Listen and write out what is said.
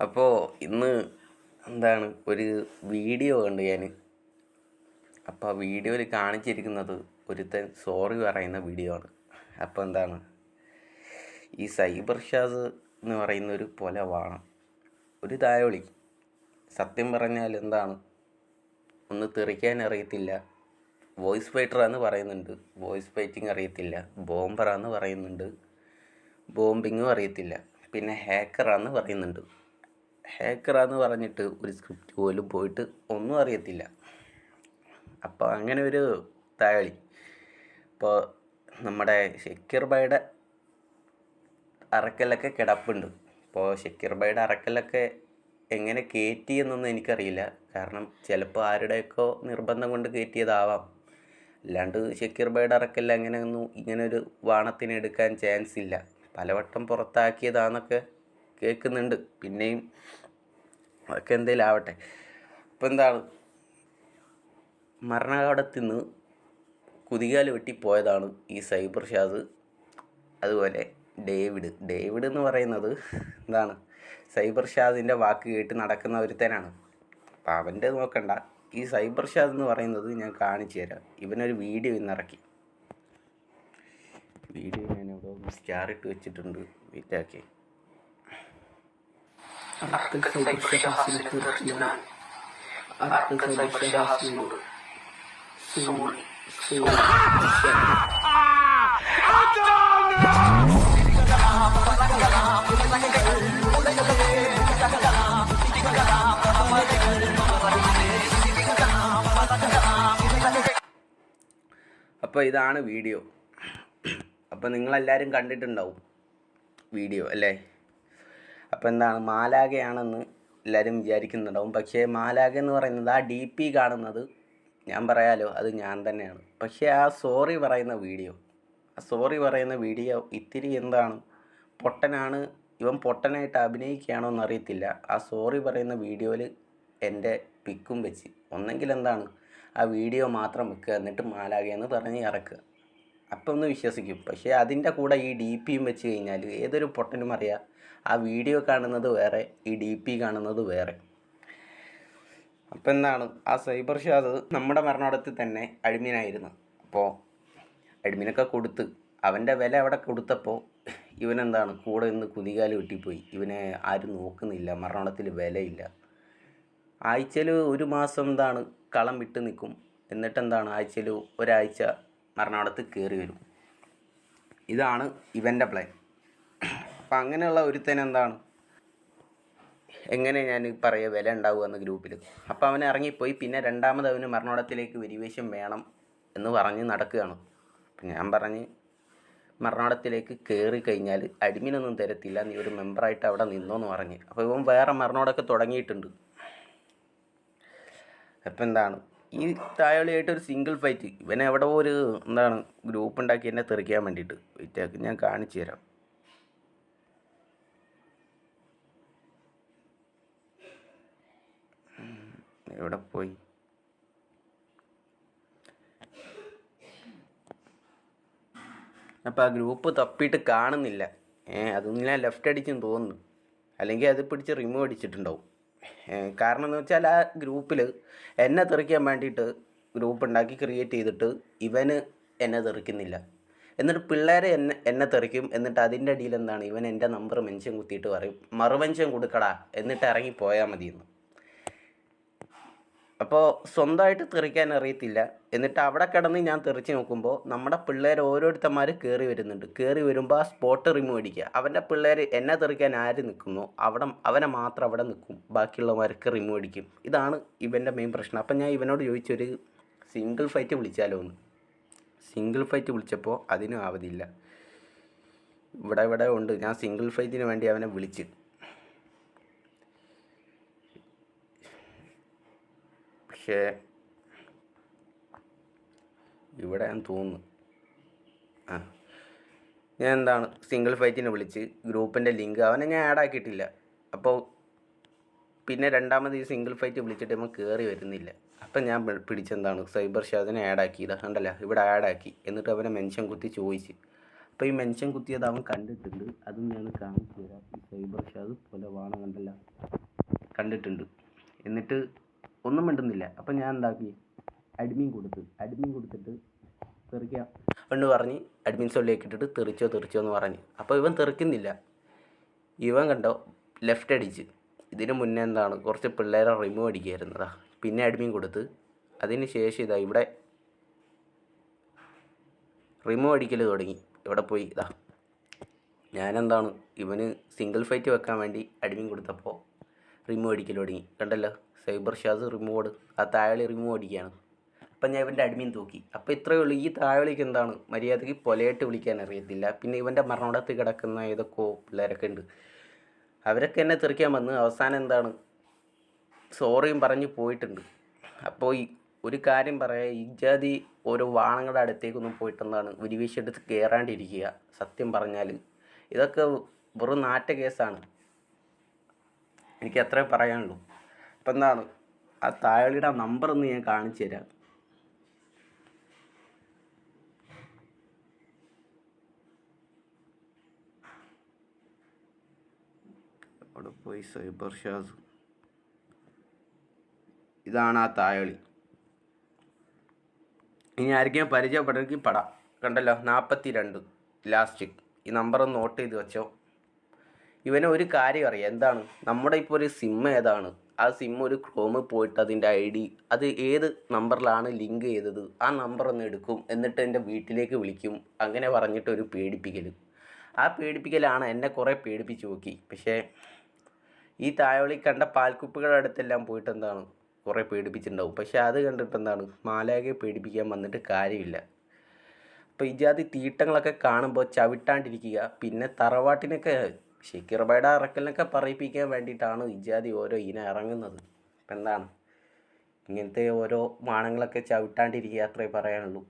അപ്പോൾ ഇന്ന് എന്താണ് ഒരു വീഡിയോ കണ്ടു ഞാൻ അപ്പോൾ ആ വീഡിയോയിൽ കാണിച്ചിരിക്കുന്നത് ഒരുത്തൻ സോറി പറയുന്ന വീഡിയോ ആണ്. അപ്പോൾ എന്താണ്? ഈ സൈബർ ഷാസ് എന്ന് പറയുന്ന ഒരു പൊലവാണ്. ഒരു തായോളി. സത്യം പറഞ്ഞാൽ എന്താണ്? ഒന്ന് തെറിക്കാൻ അറിയത്തില്ല. വോയിസ് ഫൈറ്ററാന്ന് പറയുന്നുണ്ട്. വോയിസ് ഫൈറ്റിംഗ് അറിയത്തില്ല. ബോംബറാന്ന് പറയുന്നുണ്ട്. ബോംബിങ്ങും അറിയത്തില്ല. പിന്നെ ഹാക്കറാന്ന് പറയുന്നുണ്ട്. ഹാക്കറാന്ന് പറഞ്ഞിട്ട് ഒരു സ്ക്രിപ്റ്റ് പോലും പോയിട്ട് ഒന്നും അറിയത്തില്ല. അപ്പോൾ അങ്ങനെ ഒരു താഴി ഇപ്പോൾ നമ്മുടെ ഷക്കീർ ബൈയുടെ അറക്കലൊക്കെ കിടപ്പുണ്ട്. ഇപ്പോൾ ഷക്കീർ ബൈയുടെ അറക്കലൊക്കെ എങ്ങനെ കയറ്റി എന്നൊന്നും എനിക്കറിയില്ല. കാരണം ചിലപ്പോൾ ആരുടെയൊക്കെ നിർബന്ധം കൊണ്ട് കയറ്റിയതാവാം അല്ലാണ്ട് ഷക്കീർ ബൈയുടെ അറക്കല്ല അങ്ങനെയൊന്നും ഇങ്ങനെ ഒരു വാണത്തിനെടുക്കാൻ ചാൻസ് ഇല്ല. പലവട്ടം പുറത്താക്കിയതാന്നൊക്കെ കേൾക്കുന്നുണ്ട്. പിന്നെയും അതൊക്കെ എന്തെങ്കിലും ആവട്ടെ. ഇപ്പം എന്താണ്? മരണകാടത്തിൽ നിന്ന് കുതികാൽ വെട്ടിപ്പോയതാണ് ഈ സൈബർ ഷാസ് അതുപോലെ ഡേവിഡ്. ഡേവിഡ് എന്ന് പറയുന്നത് എന്താണ്? സൈബർ ഷാസിന്റെ വാക്ക് കേട്ട് നടക്കുന്ന ഒരുത്തനാണ്. അപ്പം അവന്റെ നോക്കണ്ട. ഈ സൈബർ ഷാസ് എന്ന് പറയുന്നത് ഞാൻ കാണിച്ചു തരാം. ഇവനൊരു വീഡിയോ ഇന്നിറക്കി വീഡിയോ ഞാൻ ഇവിടെ സ്റ്റാർ ഇട്ട് വെച്ചിട്ടുണ്ട് വെയിറ്റാക്കി അറക്കൽ സൈബർ ഷഹാസിനെ തീർച്ചയായും അറക്കൽ സൈബർ ഷഹാസിനോട് സോറി സോറി അപ്പോൾ ഇതാണ് വീഡിയോ. അപ്പോൾ നിങ്ങളെല്ലാവരും കണ്ടിട്ടുണ്ടാവും വീഡിയോ അല്ലേ? അപ്പോൾ എന്താണ് മാലാഖയാണെന്ന് എല്ലാവരും വിചാരിക്കുന്നുണ്ടാവും. പക്ഷേ മാലാഖ എന്ന് പറയുന്നത് ആ ഡി പി കാണുന്നത് ഞാൻ പറയാലോ അത് ഞാൻ തന്നെയാണ്. പക്ഷേ ആ സോറി പറയുന്ന വീഡിയോ ആ സോറി പറയുന്ന വീഡിയോ ഇത്തിരി എന്താണ് പൊട്ടനാണ് ഇവൻ പൊട്ടനായിട്ട് അഭിനയിക്കുകയാണോ എന്നറിയത്തില്ല. ആ സോറി പറയുന്ന വീഡിയോയിൽ എന്റെ പിക്കും വെച്ച്. ഒന്നെങ്കിൽ എന്താണ് ആ വീഡിയോ മാത്രം വെക്കുക എന്നിട്ട് മാലാകയെന്ന് പറഞ്ഞ് ഇറക്കുക. അപ്പം ഒന്ന് വിശ്വസിക്കും. പക്ഷേ അതിന്റെ കൂടെ ഈ ഡി പിയും വെച്ച് കഴിഞ്ഞാൽ ഏതൊരു പൊട്ടനും അറിയാം ആ വീഡിയോ കാണുന്നത് വേറെ ഈ ഡി പി കാണുന്നത് വേറെ. അപ്പം എന്താണ് ആ സൈബർ ഷാദ് നമ്മുടെ മരണോടത്തിൽ തന്നെ അഡ്മിനായിരുന്നു അപ്പോൾ അഡ്മിനൊക്കെ കൊടുത്ത് അവന്റെ വില അവിടെ കൊടുത്തപ്പോൾ ഇവനെന്താണ് കൂടെ നിന്ന് കുതികാൽ വെട്ടിപ്പോയി. ഇവനെ ആരും നോക്കുന്നില്ല മരണത്തിൽ വിലയില്ല. ആഴ്ചയിൽ ഒരു മാസം എന്താണ് കളം വിട്ട് നിൽക്കും. എന്നിട്ടെന്താണ് ആഴ്ചയിൽ ഒരാഴ്ച മരണാടത്ത് കയറി വരും. ഇതാണ് ഇവന്റെ പ്ലാൻ അപ്പം അങ്ങനെയുള്ള ഒരുത്തൻ എന്താണ്? എങ്ങനെ ഞാൻ പറയുക വില ഉണ്ടാവുക എന്ന ഗ്രൂപ്പിൽ അപ്പോൾ അവൻ ഇറങ്ങിപ്പോയി പിന്നെ രണ്ടാമത് അവന് മരണോടത്തിലേക്ക് വെരിവേഷം വേണം എന്ന് പറഞ്ഞ് നടക്കുകയാണ്. അപ്പം ഞാൻ പറഞ്ഞ് മരണോടത്തിലേക്ക് കയറി കഴിഞ്ഞാൽ അഡ്മിനൊന്നും തരത്തില്ല നീ ഒരു മെമ്പറായിട്ട് അവിടെ നിന്നോന്ന് പറഞ്ഞ്. അപ്പോൾ ഇവൻ വേറെ മരണോടൊക്കെ തുടങ്ങിയിട്ടുണ്ട്. അപ്പം എന്താണ്? ഈ തായോളിയായിട്ട് ഒരു സിംഗിൾ ഫൈറ്റ് ഇവൻ എവിടെ ഒരു എന്താണ് ഗ്രൂപ്പ് ഉണ്ടാക്കി എന്നെ തെറിക്കാൻ വേണ്ടിയിട്ട്. വെയിറ്റാക്കി ഞാൻ കാണിച്ചു തരാം. എവിടെ പോയി? അപ്പോൾ ആ ഗ്രൂപ്പ് തപ്പിയിട്ട് കാണുന്നില്ല. ഏ അതൊന്നും ഞാൻ ലെഫ്റ്റ് അടിച്ചെന്ന് തോന്നുന്നു. അല്ലെങ്കിൽ അത് പിടിച്ച് റിമൂവ് അടിച്ചിട്ടുണ്ടാവും. കാരണം എന്ന് വെച്ചാൽ ആ ഗ്രൂപ്പിൽ എന്നെ തെറിക്കാൻ വേണ്ടിയിട്ട് ഗ്രൂപ്പ് ഉണ്ടാക്കി ക്രിയേറ്റ് ചെയ്തിട്ട് ഇവന് എന്നെ തെറിക്കുന്നില്ല. എന്നിട്ട് പിള്ളേരെ എന്നെ എന്നെ തെറിക്കും. എന്നിട്ട് അതിന്റെ അടിയിൽ എന്താണ്? ഇവൻ എന്റെ നമ്പർ മെൻഷൻ കുത്തിയിട്ട് പറയും. മറുമെൻഷൻ കൊടുക്കടാ. എന്നിട്ട് ഇറങ്ങി പോയാൽ മതിയെന്ന്. അപ്പോൾ സ്വന്തമായിട്ട് തെറിക്കാൻ അറിയത്തില്ല എന്നിട്ട് അവിടെ കിടന്ന് ഞാൻ തെറിച്ച് നോക്കുമ്പോൾ നമ്മുടെ പിള്ളേർ ഓരോരുത്തന്മാർ കയറി വരുന്നുണ്ട്. കയറി വരുമ്പോൾ ആ സ്പോട്ട് റിമൂവ് അടിക്കുക. അവന്റെ പിള്ളേർ എന്നെ തെറിക്കാൻ ആര് നിൽക്കുന്നു? അവിടെ അവനെ മാത്രം അവിടെ നിൽക്കും. ബാക്കിയുള്ളവർക്ക് റിമൂവ് അടിക്കും. ഇതാണ് ഇവന്റെ മെയിൻ പ്രശ്നം. അപ്പം ഞാൻ ഇവനോട് ചോദിച്ചൊരു സിംഗിൾ ഫൈറ്റ് വിളിച്ചാലോ എന്ന്. സിംഗിൾ ഫൈറ്റ് വിളിച്ചപ്പോൾ അതിനും ആവതില്ല. ഇവിടെ ഇവിടെ ഉണ്ട്. ഞാൻ സിംഗിൾ ഫൈറ്റിന് വേണ്ടി അവനെ വിളിച്ച്. പക്ഷേ ഇവിടെ ഞാൻ തോന്നുന്നു. ആ. ഞാൻ എന്താണ്? സിംഗിൾ ഫൈറ്റിനെ വിളിച്ച് ഗ്രൂപ്പിന്റെ ലിങ്ക് അവനെ ഞാൻ ആഡ് ആക്കിയിട്ടില്ല. അപ്പോൾ പിന്നെ രണ്ടാമത് ഈ സിംഗിൾ ഫൈറ്റ് വിളിച്ചിട്ട് നമ്മൾ കയറി വരുന്നില്ല. അപ്പം ഞാൻ പിടിച്ചെന്താണ്? സൈബർ ഷാദിനെ ആഡ് ആക്കി ഇതാ കണ്ടല്ല? ഇവിടെ ആഡ് ആക്കി. എന്നിട്ട് അവനെ മെൻഷൻ കുത്തി ചോദിച്ച്. അപ്പോൾ ഈ മെൻഷൻ കുത്തിയത് അവൻ കണ്ടിട്ടുണ്ട്. അതും ഞാൻ കാണിച്ചു തരാം. സൈബർ ഷാദ് പോലെ വാണം കണ്ടല്ല. കണ്ടിട്ടുണ്ട്. എന്നിട്ട് ഒന്നും മിണ്ടുന്നില്ല. അപ്പം ഞാൻ എന്താക്കി? അഡ്മിൻ കൊടുത്ത് അഡ്മിൻ കൊടുത്തിട്ട് തെറിക്കാം എന്ന് പറഞ്ഞ് അഡ്മിൻ സോളിലേക്ക് ഇട്ടിട്ട് തെറിച്ചോ തെറിച്ചോ എന്ന് പറഞ്ഞ്. അപ്പോൾ ഇവൻ തെറിക്കുന്നില്ല. ഇവൻ കണ്ടോ ലെഫ്റ്റ് അടിച്ച്. ഇതിന് മുന്നേ എന്താണ് കുറച്ച് പിള്ളേരെ റിമൂവ് അടിക്കുകയായിരുന്നതാ പിന്നെ അഡ്മിൻ കൊടുത്ത്. അതിന് ശേഷം ഇതാ ഇവിടെ റിമൂവ് അടിക്കൽ തുടങ്ങി. ഇവിടെ പോയി ഇതാ. ഞാനെന്താണ് ഇവന് സിംഗിൾ ഫൈറ്റ് വെക്കാൻ വേണ്ടി അഡ്മിൻ കൊടുത്തപ്പോൾ റിമൂവ് അടിക്കൽ തുടങ്ങി. കണ്ടല്ലോ? സൈബർ ഷാസ് റിമോഡ് ആ താഴെ റിമൂവ് അടിക്കുകയാണ് അപ്പം ഞാൻ ഇവന്റെ അഡ്മിൻ തൂക്കി. അപ്പോൾ ഇത്രയേ ഉള്ളൂ. ഈ താഴേക്ക് എന്താണ് മര്യാദയ്ക്ക് പൊലയായിട്ട് വിളിക്കാൻ അറിയത്തില്ല. പിന്നെ ഇവന്റെ മരണോടത്ത് കിടക്കുന്ന ഏതൊക്കെ പിള്ളേരൊക്കെ ഉണ്ട്. അവരൊക്കെ എന്നെ തെറിക്കാൻ വന്ന് അവസാനം എന്താണ് സോറിയും പറഞ്ഞ് പോയിട്ടുണ്ട്. അപ്പോൾ ഈ ഒരു കാര്യം പറയാം. ഈ ജാതി ഓരോ വാണങ്ങളുടെ അടുത്തേക്കൊന്നും പോയിട്ടെന്താണ് എടുത്ത് കയറാണ്ടിരിക്കുക സത്യം പറഞ്ഞാൽ ഇതൊക്കെ വെറും നാറ്റ കേസാണ്. എനിക്ക് അത്രേ പറയാനുള്ളൂ. അപ്പം എന്താണ് ആ താഴെയുടെ നമ്പർ ഒന്ന് ഞാൻ കാണിച്ചു തരാം. അവിടെ പോയി സൈബർ ഷാസ്. ഇതാണ് ആ തായളി. ഇനി ആയിരിക്കും പരിചയപ്പെട്ടെങ്കിൽ പട കണ്ടല്ലോ നാൽപ്പത്തി രണ്ട് ലാസ്റ്റ് ഈ നമ്പർ ഒന്ന് നോട്ട് ചെയ്ത് വെച്ചോ. ഇവന് ഒരു കാര്യം അറിയാം എന്താണ്? നമ്മുടെ ഇപ്പോൾ ഒരു സിം ഏതാണ്? ആ സിം ഒരു ക്രോമ് പോയിട്ട് അതിന്റെ ഐ ഡി അത് ഏത് നമ്പറിലാണ് ലിങ്ക് ചെയ്തത് ആ നമ്പർ ഒന്ന് എടുക്കും എന്നിട്ട് എന്റെ വീട്ടിലേക്ക് വിളിക്കും അങ്ങനെ പറഞ്ഞിട്ട് ഒരു പേടിപ്പിക്കൽ. ആ പേടിപ്പിക്കലാണ് എന്നെ കുറേ പേടിപ്പിച്ച് നോക്കി. പക്ഷേ ഈ തായോളി കണ്ട പാൽക്കുപ്പികളുടെ അടുത്തെല്ലാം പോയിട്ട് എന്താണ് കുറേ പേടിപ്പിച്ചിട്ടുണ്ടാവും. പക്ഷേ അത് കണ്ടിട്ട് എന്താണ് മാലാകെ പേടിപ്പിക്കാൻ വന്നിട്ട് കാര്യമില്ല. അപ്പോൾ ഇജാതി ജാതി തീട്ടങ്ങളൊക്കെ കാണുമ്പോൾ ചവിട്ടാണ്ടിരിക്കുക പിന്നെ തറവാട്ടിനൊക്കെ ഷെക്കീർബയുടെ ഇറക്കലിനൊക്കെ പറയിപ്പിക്കാൻ വേണ്ടിയിട്ടാണ് ഇജാതി ഓരോ ഇനം ഇറങ്ങുന്നത്. അപ്പം എന്താണ്? ഇങ്ങനത്തെ ഓരോ മാണങ്ങളൊക്കെ ചവിട്ടാണ്ടിരിക്കുക അത്രേ പറയാനുള്ളൂ.